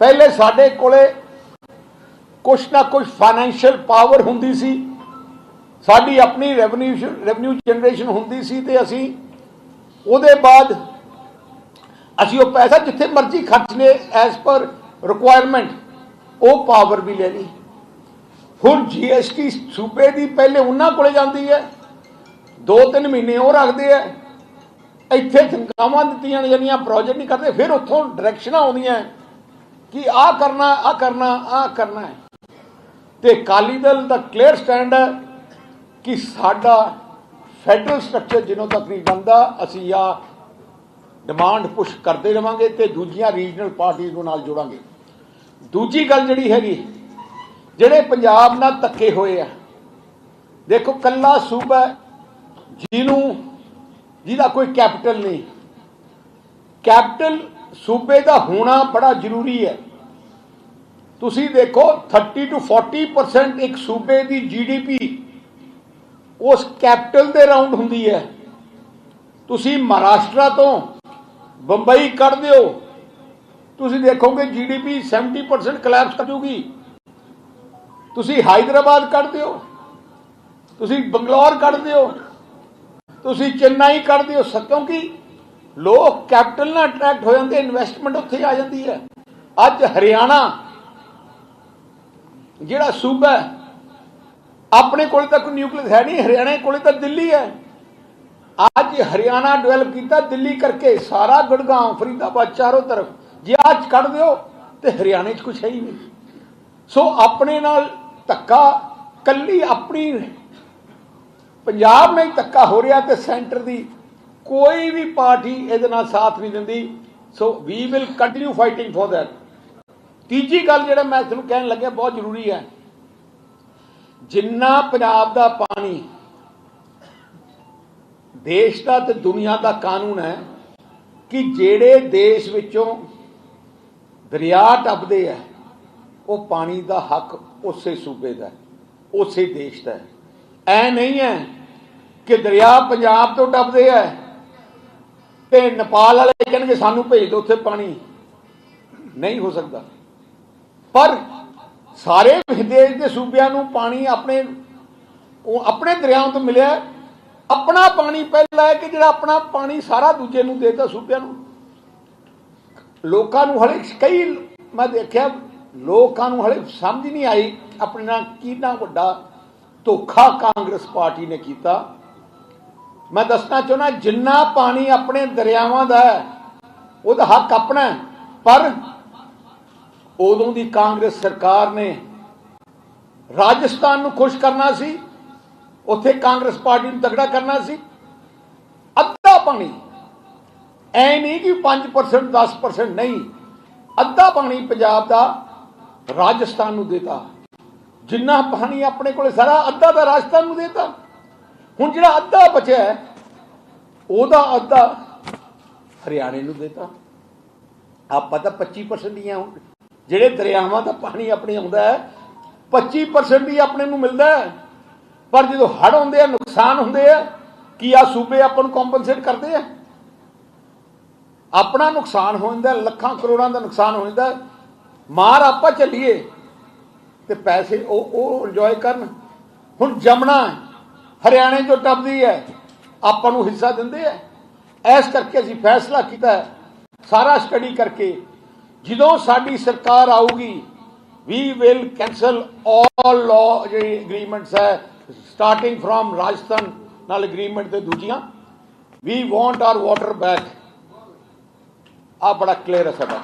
ਪਹਿਲੇ ਸਾਡੇ ਕੋਲੇ ਕੁਛ ਨਾ ਕੁਛ ਫਾਈਨੈਂਸ਼ੀਅਲ ਪਾਵਰ ਹੁੰਦੀ ਸੀ। ਸਾਡੀ ਆਪਣੀ ਰੈਵਨਿਊ ਰੈਵਨਿਊ ਜਨਰੇਸ਼ਨ ਹੁੰਦੀ ਸੀ ਤੇ ਅਸੀਂ ਉਹਦੇ ਬਾਅਦ ਅਸੀਂ ਉਹ ਪੈਸਾ ਜਿੱਥੇ ਮਰਜ਼ੀ ਖਰਚਨੇ ਐਸ ਪਰ ਰਿਕੁਆਇਰਮੈਂਟ ਉਹ ਪਾਵਰ ਵੀ ਲੈ ਲਈ। ਹੁਣ ਜੀਐਸਟੀ ਸੂਬੇ ਦੀ ਪਹਿਲੇ ਉਹਨਾਂ ਕੋਲੇ ਜਾਂਦੀ ਹੈ। ਦੋ ਤਿੰਨ ਮਹੀਨੇ ਉਹ ਰੱਖਦੇ ਆ ਇੱਥੇ ਤਨਖਾਹਾਂ ਦਿੱਤੀਆਂ ਜਾਂਦੀਆਂ ਪ੍ਰੋਜੈਕਟ ਨਹੀਂ ਕਰਦੇ, ਫਿਰ ਉੱਥੋਂ ਡਾਇਰੈਕਸ਼ਨਾਂ ਆਉਂਦੀਆਂ ਕਿ ਆਹ ਕਰਨਾ ਆਹ ਕਰਨਾ ਆਹ ਕਰਨਾ ਹੈ। ਤੇ ਅਕਾਲੀ ਦਲ ਦਾ ਕਲੀਅਰ ਸਟੈਂਡ ਹੈ ਕਿ ਸਾਡਾ ਫੈਡਰਲ ਸਟਰਕਚਰ ਜਿਨੋਂ ਤੱਕ ਨਹੀਂ ਬਣਦਾ, ਅਸੀਂ ਆ ਡਿਮਾਂਡ ਪੁਸ਼ ਕਰਦੇ ਰਵਾਂਗੇ ਤੇ ਦੂਜੀਆਂ ਰੀਜਨਲ ਪਾਰਟੀਆਂ ਨੂੰ ਨਾਲ ਜੋੜਾਂਗੇ। ਦੂਜੀ ਗੱਲ ਜਿਹੜੀ ਹੈਗੀ, ਜਿਹੜੇ ਪੰਜਾਬ ਨਾਲ ਧੱਕੇ ਹੋਏ ਆ, ਦੇਖੋ ਕੱਲਾ ਸੂਬਾ ਜਿਹਨੂੰ, ਜਿਹਦਾ ਕੋਈ ਕੈਪੀਟਲ ਨਹੀਂ। ਕੈਪੀਟਲ ਸੂਬੇ ਦਾ ਹੋਣਾ ਬੜਾ ਜ਼ਰੂਰੀ ਹੈ। ਤੁਸੀਂ ਦੇਖੋ 30 ਤੋਂ 40% ਇੱਕ ਸੂਬੇ ਦੀ ਜੀਡੀਪੀ ਉਸ ਕੈਪੀਟਲ ਦੇ ਰਾਉਂਡ ਹੁੰਦੀ ਹੈ। ਤੁਸੀਂ ਮਹਾਰਾਸ਼ਟਰ ਤੋਂ ਬੰਬਈ ਕੱਢ ਦਿਓ। ਤੁਸੀਂ ਦੇਖੋਗੇ ਜੀਡੀਪੀ 70% ਕਲੈਪਸ ਕਰ ਜੂਗੀ। ਤੁਸੀਂ ਹਾਈਦਰਾਬਾਦ ਕੱਢ ਦਿਓ। ਤੁਸੀਂ ਬੰਗਲੌਰ ਕੱਢ ਦਿਓ। ਤੁਸੀਂ ਚੇਨਈ ਕੱਢ ਦਿਓ। ਸ- ਕਿਉਂਕਿ ਲੋਕ ਕੈਪੀਟਲ ਨਾਲ ਅਟਰੈਕਟ ਹੋ ਜਾਂਦੇ ਇਨਵੈਸਟਮੈਂਟ ਉੱਥੇ ਆ ਜਾਂਦੀ ਹੈ। ਅੱਜ ਹਰਿਆਣਾ ਜਿਹੜਾ ਸੂਬਾ ਆਪਣੇ ਕੋਲ ਤਾਂ ਕੋਈ ਨਿਊਕਲੀਅਸ ਹੈ ਨਹੀਂ, ਹਰਿਆਣੇ ਕੋਲੇ ਤਾਂ ਦਿੱਲੀ ਹੈ। ਅੱਜ ਹਰਿਆਣਾ ਡਿਵੈਲਪ ਕੀਤਾ ਦਿੱਲੀ ਕਰਕੇ ਸਾਰਾ ਗੁੜਗਾਉਂ ਫਰੀਦਾਬਾਦ ਚਾਰੋਂ ਤਰਫ। ਜੇ ਅੱਜ ਕੱਢ ਦਿਓ, ਤੇ ਹਰਿਆਣੇ 'ਚ ਕੁਝ ਹੈ ਹੀ ਨਹੀਂ। ਸੋ ਆਪਣੇ ਨਾਲ ਧੱਕਾ, ਕੱਲੀ ਆਪਣੀ ਪੰਜਾਬ ਨਾਲ ਧੱਕਾ ਹੋ ਰਿਹਾ ਤੇ ਸੈਂਟਰ ਦੀ ਕੋਈ ਵੀ ਪਾਰਟੀ ਇਹਦੇ ਨਾਲ ਸਾਥ ਨਹੀਂ ਦਿੰਦੀ। So we will continue fighting for that ਤੀਜੀ ਗੱਲ ਜਿਹੜਾ ਮੈਂ ਤੁਹਾਨੂੰ ਕਹਿਣ ਲੱਗਿਆ ਬਹੁਤ ਜ਼ਰੂਰੀ ਹੈ। ਜਿੰਨਾ ਪੰਜਾਬ ਦਾ ਪਾਣੀ ਦੇਸ਼ ਦਾ ਤੇ ਦੁਨੀਆ ਦਾ ਕਾਨੂੰਨ ਹੈ ਕਿ ਜਿਹੜੇ ਦੇਸ਼ ਵਿੱਚੋਂ ਦਰਿਆ ਟੱਪਦੇ ਆ, ਉਹ ਪਾਣੀ ਦਾ ਹੱਕ ਉਸੇ ਸੂਬੇ ਦਾ ਉਸੇ ਦੇਸ਼ ਦਾ ਹੈ। ਐ ਨਹੀਂ ਹੈ ਕਿ ਦਰਿਆ ਪੰਜਾਬ ਤੋਂ ਟੱਪਦੇ ਆ ਤੇ ਨੇਪਾਲ ਵਾਲੇ ਕਹਿਣਗੇ ਸਾਨੂੰ ਭੇਜ ਦਿਓ ਉੱਥੇ ਪਾਣੀ। ਨਹੀਂ ਹੋ ਸਕਦਾ। ਪਰ ਸਾਰੇ ਦੇਸ਼ ਦੇ ਸੂਬਿਆਂ ਨੂੰ ਪਾਣੀ ਆਪਣੇ, ਉਹ ਆਪਣੇ ਦਰਿਆਵਾਂ ਤੋਂ ਮਿਲਿਆ ਆਪਣਾ ਪਾਣੀ ਪਹਿਲਾ ਹੈ ਕਿ ਜਿਹੜਾ ਆਪਣਾ ਪਾਣੀ ਸਾਰਾ ਦੂਜੇ ਨੂੰ ਦੇਤਾ ਸੂਬਿਆਂ ਨੂੰ। ਲੋਕਾਂ ਨੂੰ ਹਲੇ ਕਈ, ਮੈਂ ਦੇਖਿਆ, ਲੋਕਾਂ ਨੂੰ ਹਲੇ ਸਮਝ ਨਹੀਂ ਆਈ ਆਪਣੇ ਨਾਲ ਕਿੰਨਾ ਵੱਡਾ ਧੋਖਾ ਕਾਂਗਰਸ ਪਾਰਟੀ ਨੇ ਕੀਤਾ। ਮੈਂ ਦੱਸਣਾ ਚਾਹੁੰਦਾ, ਜਿੰਨਾ ਪਾਣੀ ਆਪਣੇ ਦਰਿਆਵਾਂ ਦਾ ਹੈ, ਉਹਦਾ ਹੱਕ ਆਪਣਾ ਪਰ ਉਦੋਂ ਦੀ ਕਾਂਗਰਸ ਸਰਕਾਰ ਨੇ ਰਾਜਸਥਾਨ ਨੂੰ ਖੁਸ਼ ਕਰਨਾ ਸੀ, ਉੱਥੇ ਕਾਂਗਰਸ ਪਾਰਟੀ ਨੂੰ ਤਗੜਾ ਕਰਨਾ ਸੀ। ਅੱਧਾ ਪਾਣੀ, ਐ ਨਹੀਂ ਕਿ 5% 10% ਨਹੀਂ, ਅੱਧਾ ਪਾਣੀ ਪੰਜਾਬ ਦਾ ਰਾਜਸਥਾਨ ਨੂੰ ਦੇਤਾ। ਜਿੰਨਾ ਪਾਣੀ ਆਪਣੇ ਕੋਲੇ ਸਾਰਾ, ਅੱਧਾ ਤਾਂ ਰਾਜਸਥਾਨ ਨੂੰ ਦੇਤਾ। ਹੁਣ ਜਿਹੜਾ ਅੱਧਾ ਬਚਿਆ ਉਹਦਾ ਅੱਧਾ ਹਰਿਆਣੇ ਨੂੰ ਦੇਤਾ। ਆਪਾਂ ਤਾਂ 25% ਹੀ ਆ ਜਿਹੜੇ ਦਰਿਆਵਾਂ ਦਾ ਪਾਣੀ ਆਪਣੇ ਆਉਂਦਾ ਹੈ 25% ਹੀ ਆਪਣੇ ਨੂੰ ਮਿਲਦਾ ਹੈ। ਪਰ ਜਦੋਂ ਹੜ ਹੁੰਦੇ ਆ, ਨੁਕਸਾਨ ਹੁੰਦੇ ਆ, ਕੀ ਆ ਸੂਬੇ ਆਪਾਂ ਨੂੰ ਕੰਪਨਸੇਟ ਕਰਦੇ ਆ? ਆਪਣਾ ਨੁਕਸਾਨ ਹੋ ਜਾਂਦਾ ਲੱਖਾਂ ਕਰੋੜਾਂ ਦਾ ਨੁਕਸਾਨ ਹੋ ਜਾਂਦਾ ਮਾਰ ਆਪਾਂ ਚੱਲੀਏ ਤੇ ਪੈਸੇ ਉਹ ਉਹ ਇੰਜੋਏ ਕਰਨ। ਹੁਣ ਜਮਨਾ ਹਰਿਆਣੇ ਤੋਂ ਟੱਪਦੀ ਹੈ, ਆਪਾਂ ਨੂੰ ਹਿੱਸਾ ਦਿੰਦੇ ਆ ਇਸ ਕਰਕੇ ਅਸੀਂ ਫੈਸਲਾ ਕੀਤਾ ਸਾਰਾ ਸਟੱਡੀ ਕਰਕੇ ਜਦੋਂ ਸਾਡੀ ਸਰਕਾਰ ਆਊਗੀ we will cancel all law ਜਿਹੜੀ ਐਗਰੀਮੈਂਟਸ ਹੈ ਸਟਾਰਟਿੰਗ ਫਰਮ ਰਾਜਸਥਾਨ ਨਾਲ ਐਗਰੀਮੈਂਟ ਤੇ ਦੂਜੀਆਂ we want our water back ਆ ਬੜਾ ਕਲੀਅਰ ਹੈ ਸਾਡਾ।